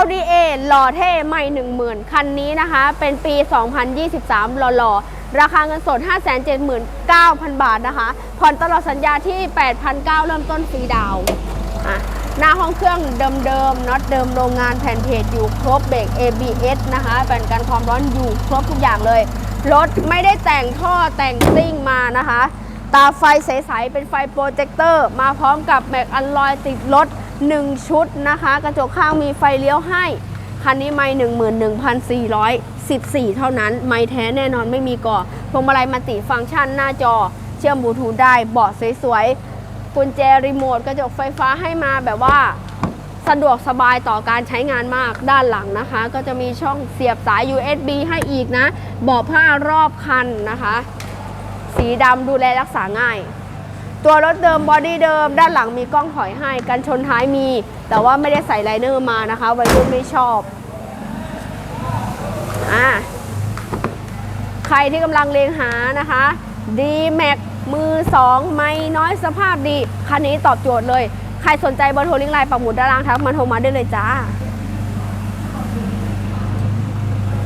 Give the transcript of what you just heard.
Audi A หล่อเท่ใหม่ 10,000 คันนี้นะคะ เป็นปี 2023 หล่อๆ ราคาเงินสด 579,000 บาทนะคะ ผ่อนตลอดสัญญาที่ 8,900 เริ่มต้นฟรีดาวน์หน้าห้องเครื่องเดิมๆน็อตเดิมโรงงานแผ่นเพจอยู่ครบเบรก ABS นะคะแผ่นกันความร้อนอยู่ครบทุกอย่างเลย รถไม่ได้แต่งท่อแต่งซิ่งมานะคะ ตาไฟใสๆเป็นไฟโปรเจคเตอร์ มาพร้อมกับแม็กอันลอยติดรถ 1 ชุดนะคะ กระจกข้างมีไฟเลี้ยวให้ คันนี้ไม่11,414 เท่านั้น ไม่แท้แน่นอนไม่มีก่อพวงมาลัยมัลติฟังก์ชันหน้าจอ เชื่อมบลูทูธได้เบาะสวยๆกุญแจรีโมทกระจกไฟฟ้าให้มาแบบว่าสะดวกสบายต่อการใช้งานมากด้านหลังนะคะ ก็จะมีช่องเสียบสาย USB ให้อีกนะเบาะผ้ารอบคันนะคะ สีดำดูแลรักษาง่าย ตัวรถเดิมบอดี้เดิม ด้านหลังมีกล้องถอยให้กันชนท้ายมี แต่ว่าไม่ได้ใส่ไลเนอร์มานะคะวัยรุ่นไม่ชอบอ่าใครที่กำลังเลงหานะคะ d m a x มือ2ไม่น้อยสภาพดี คันนี้ตอบโจทย์เลย ใครสนใจเบอร์โทรลิงก์ไลน์ปักหมุดด้านล่างทักมาโทรมาได้เลยจ้า